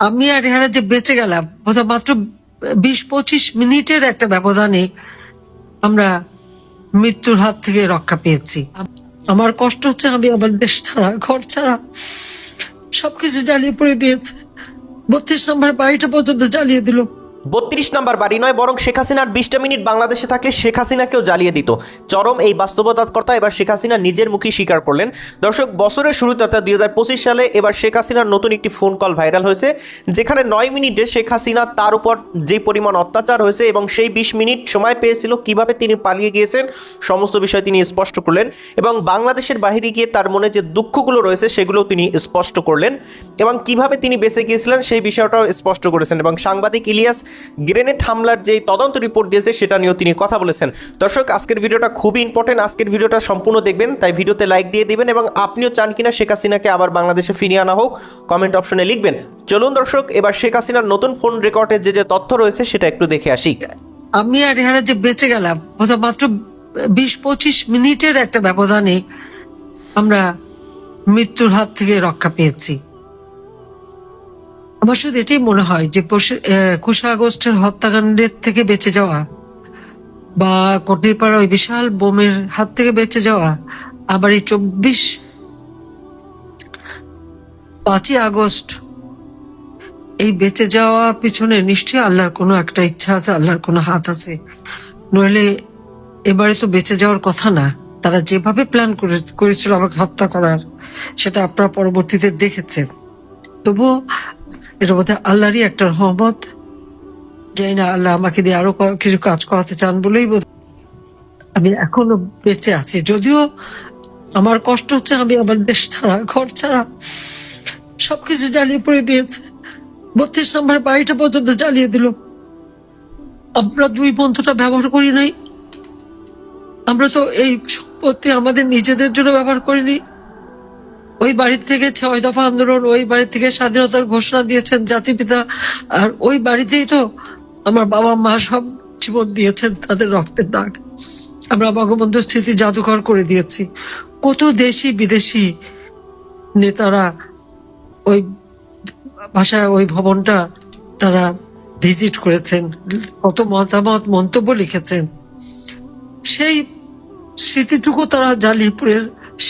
আমি আর রেহানা যে বেঁচে গেলাম, বোধহয় মাত্র বিশ পঁচিশ মিনিটের একটা ব্যবধানে আমরা মৃত্যুর হাত থেকে রক্ষা পেয়েছি। আমার কষ্ট হচ্ছে আমি আমার দেশ ছাড়া, ঘর ছাড়া, সবকিছু জ্বালিয়ে পড়ে দিয়েছে। বত্রিশ নম্বর বাড়িটা পর্যন্ত জ্বালিয়ে দিল। বত্রিশ নম্বর বাড়ি নয়, বরং শেখ হাসিনার বিশটা মিনিট বাংলাদেশে থাকলে শেখ হাসিনাকেও জ্বালিয়ে দিত। চরম এই বাস্তবতার এবার শেখ হাসিনা নিজের মুখে স্বীকার করলেন। দর্শক, বছরের শুরুতে অর্থাৎ দুই হাজার পঁচিশ সালে এবার শেখ হাসিনার নতুন একটি ফোন কল ভাইরাল হয়েছে, যেখানে নয় মিনিটে শেখ হাসিনা তার উপর যে পরিমাণ অত্যাচার হয়েছে এবং সেই বিশ মিনিট সময় পেয়েছিল কীভাবে তিনি পালিয়ে গিয়েছেন, সমস্ত বিষয় তিনি স্পষ্ট করলেন এবং বাংলাদেশের বাইরে গিয়ে তার মনে যে দুঃখগুলো রয়েছে সেগুলো তিনি স্পষ্ট করলেন এবং কীভাবে তিনি বেঁচে গিয়েছিলেন সেই বিষয়টাও স্পষ্ট করেছেন এবং সাংবাদিক ইলিয়াস গ্রেনেড হামলার যে তদন্ত রিপোর্ট দিয়েছে সেটা নিয়েও তিনি কথা বলেছেন। দর্শক, আজকের ভিডিওটা খুবই ইম্পর্টেন্ট আজকের ভিডিওটা সম্পূর্ণ দেখবেন, তাই ভিডিওতে লাইক দিয়ে দিবেন এবং আপনিও চান কিনা শেখ হাসিনাকে আবার বাংলাদেশে ফিরিয়ে আনা হোক কমেন্ট অপশনে লিখবেন। চলুন দর্শক, এবার শেখ হাসিনার নতুন ফোন রেকর্ডের যে যে তথ্য রয়েছে সেটা একটু দেখে আসি। আমি আর রেহানা যে বেঁচে গেলাম মাত্র বিশ পঁচিশ মিনিটের একটা ব্যবধানে আমরা মৃত্যুর হাত থেকে রক্ষা পেয়েছি। আমার শুধু এটাই মনে হয় যে কুশা আগস্টের হত্যাকাণ্ডের থেকে বেঁচে যাওয়া বা কটিরপাড়া ওই বিশাল বোমের হাত থেকে বেঁচে যাওয়া, আবার এই চব্বিশ পাঁচই আগস্ট এই বেঁচে যাওয়ার পিছনে নিশ্চয়ই আল্লাহর কোনো একটা ইচ্ছা আছে, আল্লাহর কোনো হাত আছে। নইলে এবারে তো বেঁচে যাওয়ার কথা না। তারা যেভাবে প্ল্যান করেছিল আমাকে হত্যা করার, সেটা আপনারা পরবর্তীতে দেখেছেন। তবুও এটা বোধহয় আল্লাহরই একটা রহমত যাই না আল্লাহ আমাকে দিয়ে আরও কিছু কাজ করাতে চান বলেই বোধ আমি এখনও বেঁচে আছি। যদিও আমার কষ্ট হচ্ছে, আমি আমার দেশ ছাড়া, ঘর ছাড়া সবকিছু জ্বালিয়ে পড়ে দিয়েছে। বত্রিশ নম্বর বাড়িটা পর্যন্ত জ্বালিয়ে দিল। আমরা দুই বন্ধুটা ব্যবহার করি নাই। আমরা তো এই সম্পত্তি আমাদের নিজেদের জন্য ব্যবহার করিনি। ওই বাড়ি থেকে ছয় দফা আন্দোলন, ওই বাড়ি থেকে স্বাধীনতার ঘোষণা দিয়েছেন জাতিপিতা আর ওই বাড়িতেই তো আমার বাবা মা সব জীবন দিয়েছেন তাদের রক্তের দাগ। আমরা বঙ্গবন্ধু স্মৃতি জাদুঘর করে দিয়েছি। কত দেশি বিদেশি নেতারা ওই ভাষায় ওই ভবনটা তারা ভিজিট করেছেন, কত মতামত, মন্তব্য লিখেছেন। সেই স্মৃতিটুকু তারা জ্বালিয়ে পুড়ে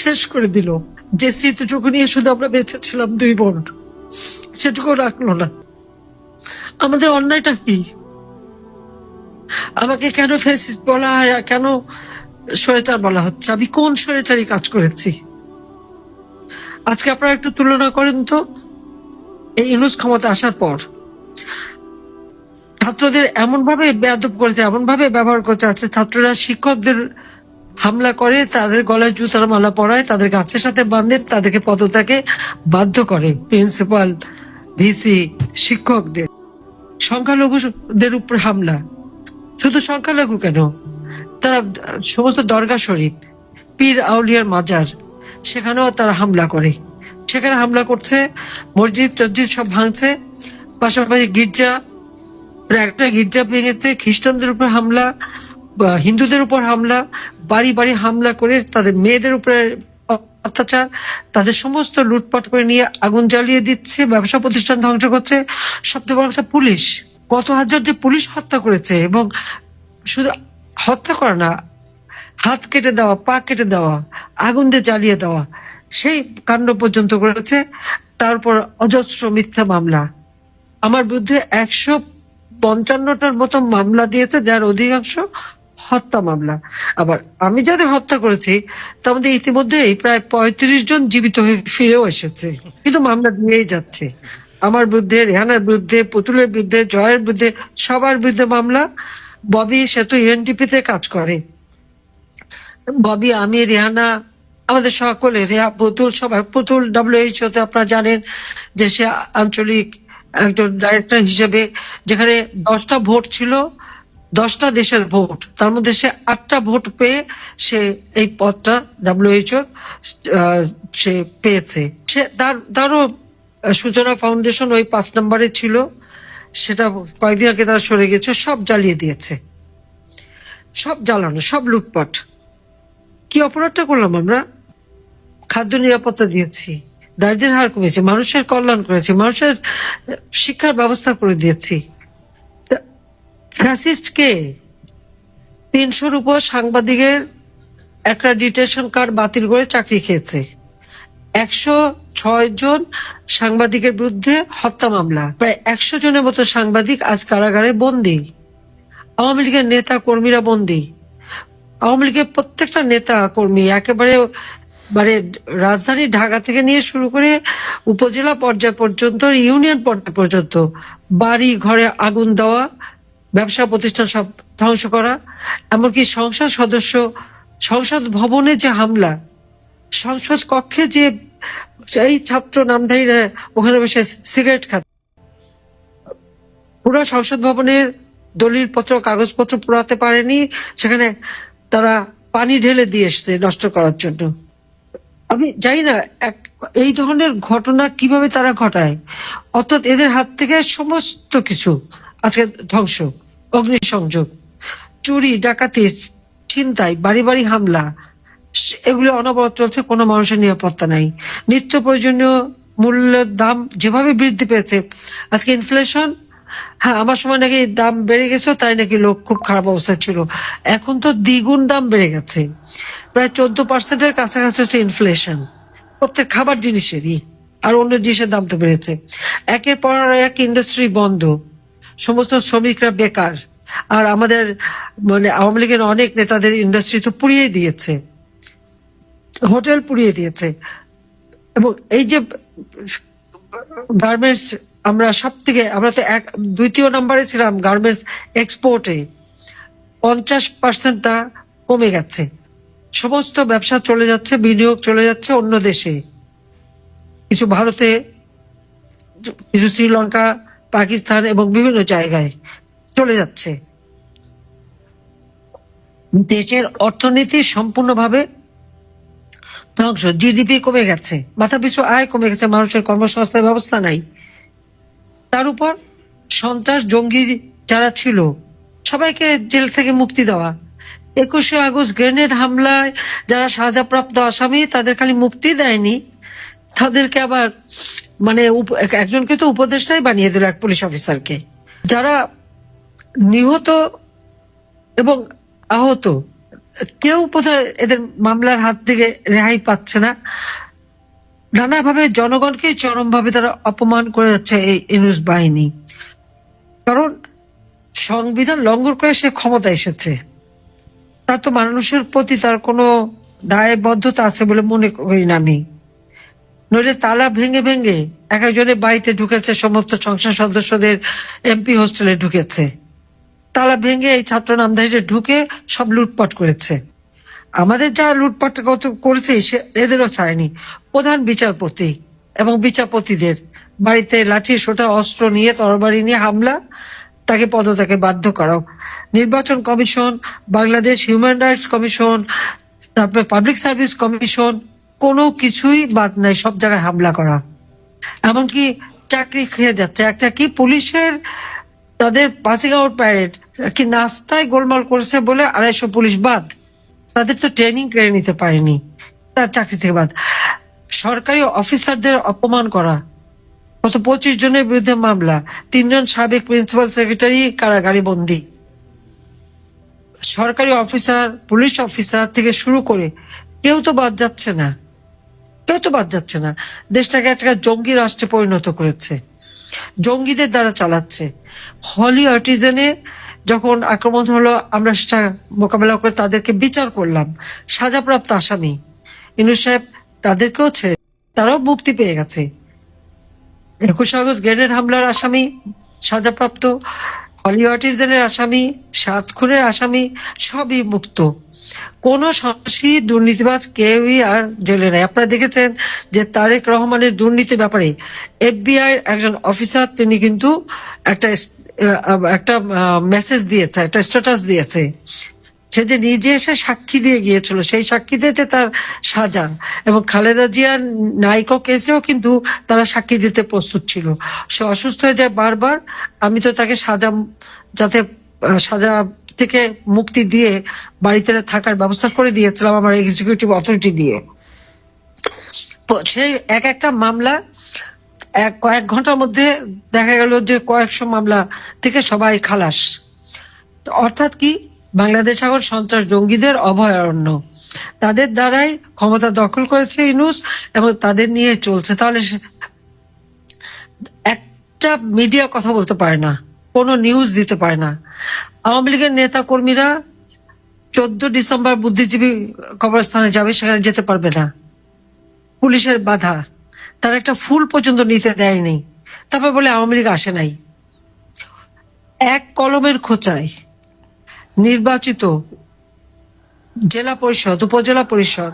শেষ করে দিল। যে স্মৃতিটুকু নিয়ে শুধু আমরা বেঁচে ছিলাম দুই বোন। সেটুকু রাখল না। আমাদের অন্যায়টা কি? আমাকে কেন ফেসিস্ট বলা হয় কেন স্বৈরাচার বলা হচ্ছে? আমি কোন স্বৈরাচারী কাজ করেছি? আজকে আপনারা একটু তুলনা করেন তো। এই ইউনুস ক্ষমতা আসার পর ছাত্রদের এমন ভাবে বেয়াদব করেছে এমন ভাবে ব্যবহার করছে আছে ছাত্ররা শিক্ষকদের হামলা করে, তাদের গলায় জুতার মালা পরায়, তাদের গাছের সাথে বাঁধে, তাদেরকে পদত্যাগে বাধ্য করে প্রিন্সিপাল, ভিসি শিক্ষকদের। সংখ্যালঘুদের উপর হামলা। শুধু সংখ্যালঘু কেন? তারা, সমস্ত দরগা শরীফ, পীর আউলিয়ার মাজার, সেখানেও তারা হামলা করে। সেখানে হামলা করছে, মসজিদ টসজিদ সব ভাঙছে, পাশাপাশি গির্জা একটা গির্জা ভেঙেছে, খ্রিস্টানদের উপর হামলা হিন্দুদের উপর হামলা, বাড়ি বাড়ি হামলা করে তাদের মেয়েদের উপরে অত্যাচার, তাদের সমস্ত লুটপাট করে নিয়ে আগুন জ্বালিয়ে দিচ্ছে, ব্যবসা প্রতিষ্ঠান ধ্বংস করছে। সবচেয়ে বড় কথা পুলিশ। কত হাজার যে পুলিশ হত্যা করেছে এবং শুধু হত্যা করা না, হাত কেটে দেওয়া, পা কেটে দেওয়া, আগুন দিয়ে জ্বালিয়ে দেওয়া, সেই কাণ্ড পর্যন্ত করেছে। তারপর অজস্র মিথ্যা মামলা। আমার বিরুদ্ধে একশো পঞ্চান্নটার মতো মামলা দিয়েছে, যার অধিকাংশ হত্যা মামলা। আবার আমি যাদের হত্যা করেছি তার মধ্যে ইতিমধ্যেই প্রায় পঁয়ত্রিশ জন জীবিত হয়ে ফিরেও এসেছে। কিন্তু মামলা দিয়েই যাচ্ছে। আমার বিরুদ্ধে, রেহানার বিরুদ্ধে, পুতুলের বিরুদ্ধে, জয়ের বিরুদ্ধে, সবার বিরুদ্ধে মামলা। ববি সে তো ইউএনডিপি তে কাজ করে। ববি, আমি, রেহানা, আমাদের সকলে, রেহা, পুতুল, সবার পুতুল ডাব্লিউএইচও তে আপনারা জানেন যে সে আঞ্চলিক একজন ডাইরেক্টর হিসেবে, যেখানে দশটা ভোট ছিল। দশটা দেশের ভোট, তার মধ্যে সে আটটা ভোট পেয়ে সে এই পদটা ডাব্লিউএইচও সে পেয়েছে। সে তার, তারও সূচনা ফাউন্ডেশন ওই পাঁচ নম্বরে ছিল, সেটা কয়েকদিন আগে তারা সরে গেছে, সব জ্বালিয়ে দিয়েছে। সব জ্বালানো, সব লুটপাট। কি অপরাধটা করলাম আমরা? খাদ্য নিরাপত্তা দিয়েছি দারিদ্রের হার কমেছে, মানুষের কল্যাণ করেছি, মানুষের শিক্ষার ব্যবস্থা করে দিয়েছি। ফ্যাসিস্ট কে তিনশোর উপর সাংবাদিকের একটা ডিটেশন কার্ড বাতিল করে চাকরি খেয়েছে। একশো ছয় জন সাংবাদিকের বিরুদ্ধে হত্যা মামলা। প্রায় একশো জনের মতো সাংবাদিক আজ কারাগারে বন্দী। আওয়ামী লীগের নেতা কর্মীরা বন্দী। আওয়ামী লীগের প্রত্যেকটা নেতা কর্মী একেবারে মানে রাজধানী ঢাকা থেকে নিয়ে শুরু করে উপজেলা পর্যায় পর্যন্ত, ইউনিয়ন পর্যায় পর্যন্ত বাড়ি, ঘরে আগুন দেওয়া ব্যবসা, প্রতিষ্ঠান সব ধ্বংস করা, এমনকি সংসদ সদস্য, সংসদ ভবনে যে হামলা, সংসদ কক্ষে যে এই ছাত্র নামধারীরা ওখানে বসে সিগারেট খাচ্ছে। পুরো সংসদ ভবনের দলিলপত্র, কাগজপত্র পুরাতে পারেনি, সেখানে তারা পানি ঢেলে দিয়ে এসছে নষ্ট করার জন্য। আমি জানি না, এক- এই ধরনের ঘটনা কীভাবে তারা ঘটায়? অর্থাৎ এদের হাত থেকে সমস্ত কিছু আজকে ধ্বংস, অগ্নিসংযোগ, চুরি, ডাকাতি, ছিনতাই, বাড়ি বাড়ি হামলা এগুলো অনবরত চলছে, কোনো মানুষের নিরাপত্তা নাই। নিত্য প্রয়োজনীয় মূল্যের দাম যেভাবে বৃদ্ধি পেয়েছে, আজকে ইনফ্লেশন হ্যাঁ আমার সময় নাকি দাম বেড়ে গেছে তাই নাকি লোক খুব খারাপ অবস্থা ছিল। এখন তো দ্বিগুণ দাম বেড়ে গেছে। প্রায় চোদ্দ পার্সেন্টের কাছাকাছি হচ্ছে ইনফ্লেশন প্রত্যেক খাবার জিনিসেরই, আর অন্য জিনিসের দাম তো বেড়েছে। একের পর এক ইন্ডাস্ট্রি বন্ধ। সমস্ত শ্রমিকরা বেকার। আর আমাদের মানে আওয়ামী লীগের অনেক নেতাদের ইন্ডাস্ট্রি তো পুড়িয়ে দিয়েছে। হোটেল পুড়িয়ে দিয়েছে। এবং এই যে গার্মেন্টস আমরা সব থেকে আমরা তো এক, দ্বিতীয় নম্বরে ছিলাম গার্মেন্টস এক্সপোর্টে পঞ্চাশ পার্সেন্ট তা কমে গেছে। সমস্ত ব্যবসা চলে যাচ্ছে, বিনিয়োগ চলে যাচ্ছে অন্য দেশে। কিছু ভারতে, কিছু শ্রীলঙ্কা পাকিস্তান এবং বিভিন্ন জায়গায় চলে যাচ্ছে। দেশের অর্থনীতি সম্পূর্ণভাবে ধ্বংস জিডিপি কমে গেছে মাথা পিছু আয় কমে গেছে, মানুষের কর্মসংস্থান ব্যবস্থা নাই। তার উপর সন্ত্রাস, জঙ্গি যারা ছিল, সবাইকে জেল থেকে মুক্তি দেওয়া। একুশে আগস্ট গ্রেনেড হামলায় যারা সাজাপ্রাপ্ত আসামি, তাদের খালি মুক্তি দেয়নি। তাদেরকে আবার মানে একজনকে তো উপদেষ্টাই বানিয়ে দিল এক পুলিশ অফিসারকে। যারা নিহত এবং আহত, কেউ বোধহয় এদের মামলার হাত থেকে রেহাই পাচ্ছে না। নানাভাবে জনগণকে চরমভাবে তারা অপমান করে যাচ্ছে এই ইনুস বাহিনী। কারণ সংবিধান লঙ্ঘন করে সে ক্ষমতা এসেছে। তার তো মানুষের প্রতি তার কোনো দায়বদ্ধতা আছে বলে মনে করি না আমি। নইলে তালা ভেঙে ভেঙে এক একজনের বাড়িতে ঢুকেছে, সমস্ত সংসদ সদস্যদের এমপি হোস্টেলে ঢুকেছে। তালা ভেঙে এই ছাত্র নামধারীরা ঢুকে সব লুটপাট করেছে। আমাদের যা লুটপাট করেছে, সে এদেরও ছাড়েনি। প্রধান বিচারপতি এবং বিচারপতিদের বাড়িতে লাঠি, সোটা, অস্ত্র নিয়ে, তরবারি নিয়ে হামলা, তাকে পদত্যাগে বাধ্য করাও নির্বাচন commission, Bangladesh human rights commission, তারপরে পাবলিক সার্ভিস কমিশন কোনো কিছুই বাদ নাই, সব জায়গায় হামলা করা। এমনকি চাকরি খেয়ে যাচ্ছে। একটা কি পুলিশের, তাদের পাসিং আউট প্যারেড কি নাস্তায় গোলমাল করেছে বলে আড়াইশো পুলিশ বাদ? তাদের তো ট্রেনিং কেড়ে নিতে পারেনি। তার চাকরি থেকে বাদ। সরকারি অফিসারদের অপমান করা। গত পঁচিশ জনের বিরুদ্ধে মামলা। তিনজন সাবেক প্রিন্সিপাল সেক্রেটারি কারাগারে বন্দী। সরকারি অফিসার পুলিশ অফিসার থেকে শুরু করে কেউ তো বাদ যাচ্ছে না। কেউ তো বাদ যাচ্ছে না। দেশটাকে একটা জঙ্গি রাষ্ট্রে পরিণত করেছে। জঙ্গিদের দ্বারা চালাচ্ছে। হলি আর্টিজেনে যখন আক্রমণ হলো, আমরা সেটা মোকাবেলা করে তাদেরকে বিচার করলাম। সাজাপ্রাপ্ত আসামি ইনু সাহেব তাদেরকেও ছেড়ে তারাও মুক্তি পেয়ে গেছে। একুশে আগস্ট গ্রেনেড হামলার আসামি সাজাপ্রাপ্ত হলি আসামি, সাত খুনের আসামি সবই মুক্ত। কোন সন্ত্রাসী দুর্নীতিবাজ কেউই আর জেলে নাই। আপনারা দেখেছেন যে তারেক রহমানের দুর্নীতি ব্যাপারে এফবিআই একজন অফিসার, তিনি কিন্তু একটা একটা মেসেজ দিয়েছে, একটা স্ট্যাটাস দিয়েছে। সে যে নিজে এসে সাক্ষী দিয়ে গিয়েছিল, সেই সাক্ষী দিয়েছে তার সাজা। এবং খালেদা জিয়ার নাইকো কেসেও কিন্তু তারা সাক্ষী দিতে প্রস্তুত ছিল। সে অসুস্থ হয়ে যায় বারবার, আমি তো তাকে সাজা, যাতে সাজা থেকে মুক্তি দিয়ে বাড়িতে থাকার ব্যবস্থা করে দিয়েছিলাম আমার এক্সিকিউটিভ অথরিটি দিয়ে। সেই এক একটা মামলা, এক, কয়েক ঘণ্টার মধ্যে দেখা গেল যে কয়েকশো মামলা থেকে সবাই খালাস। অর্থাৎ কি? বাংলাদেশ এখন সন্ত্রাস জঙ্গিদের অভয়ারণ্য। তাদের দ্বারাই ক্ষমতা দখল করেছে ইনুস এবং তাদের নিয়ে চলছে। তাহলে একটা মিডিয়া কথা বলতে পারে না, কোনো নিউজ দিতে পারে না। আওয়ামী লীগের নেতা কর্মীরা চোদ্দ ডিসেম্বর বুদ্ধিজীবী কবরস্থানে যাবে, সেখানে যেতে পারবে না। পুলিশের বাধা। তারা একটা ফুল পর্যন্ত নিতে দেয়নি। তারপর বলে আওয়ামী লীগ আসে নাই। এক কলমের খোঁচায় নির্বাচিত জেলা পরিষদ উপজেলা পরিষদ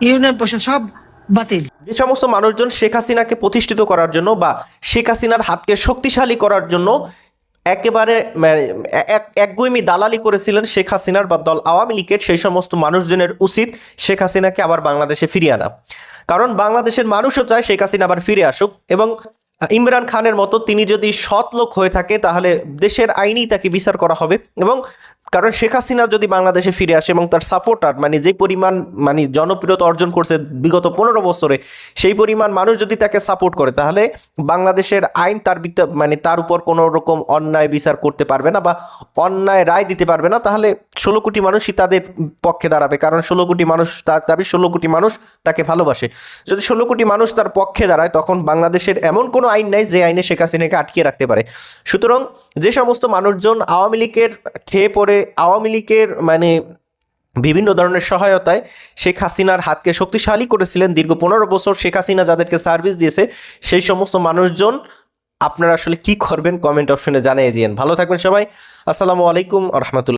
ইউনিয়ন পরিষদ সব বাতিল। যে সমস্ত মানুষজন শেখ হাসিনাকে প্রতিষ্ঠিত করার জন্য বা শেখ হাসিনার হাতকে শক্তিশালী করার জন্য একেবারে মানে, এক- একগুইমি দালালি করেছিলেন শেখ হাসিনার বা দল আওয়ামী লীগের সেই সমস্ত মানুষজনের উচিত শেখ হাসিনাকে আবার বাংলাদেশে ফিরিয়ে আনা। কারণ বাংলাদেশের মানুষও চায় শেখ হাসিনা আবার ফিরে আসুক এবং ইমরান খানের মতো তিনি যদি সৎ লোক হয়ে থাকে তাহলে দেশের আইনেই তাকে বিচার করা হবে এবং কারণ শেখ হাসিনা যদি বাংলাদেশে ফিরে আসে এবং তার সাপোর্টার মানে যে পরিমাণ মানে জনপ্রিয়তা অর্জন করছে বিগত পনেরো বছরে, সেই পরিমাণ মানুষ যদি তাকে সাপোর্ট করে, তাহলে বাংলাদেশের আইন তার মানে তার উপর কোনো রকম অন্যায় বিচার করতে পারবে না বা অন্যায় রায় দিতে পারবে না, তাহলে ষোলো কোটি মানুষই তাদের পক্ষে দাঁড়াবে। কারণ ষোলো কোটি মানুষ তার দাবি, ষোলো কোটি মানুষ তাকে ভালোবাসে। যদি ষোলো কোটি মানুষ তার পক্ষে দাঁড়ায়, তখন বাংলাদেশের এমন কোনো আইন নাই যে আইনে শেখ হাসিনাকে আটকিয়ে রাখতে পারে। সুতরাং যে সমস্ত মানুষজন আওয়ামী লীগের খেয়ে পড়ে আওয়ামী লীগের মানে বিভিন্ন ধরনের সহায়তায় শেখ হাসিনার হাতকে শক্তিশালী করেছিলেন দীর্ঘ পনেরো বছর। শেখ হাসিনা যাদেরকে সার্ভিস দিয়েছে, সেই সমস্ত মানুষজন আপনারা আসলে কি করবেন? কমেন্ট অপশনে জানিয়ে দিয়েন। ভালো থাকবেন সবাই। আসসালামু আলাইকুম রহমতুল্লাহ।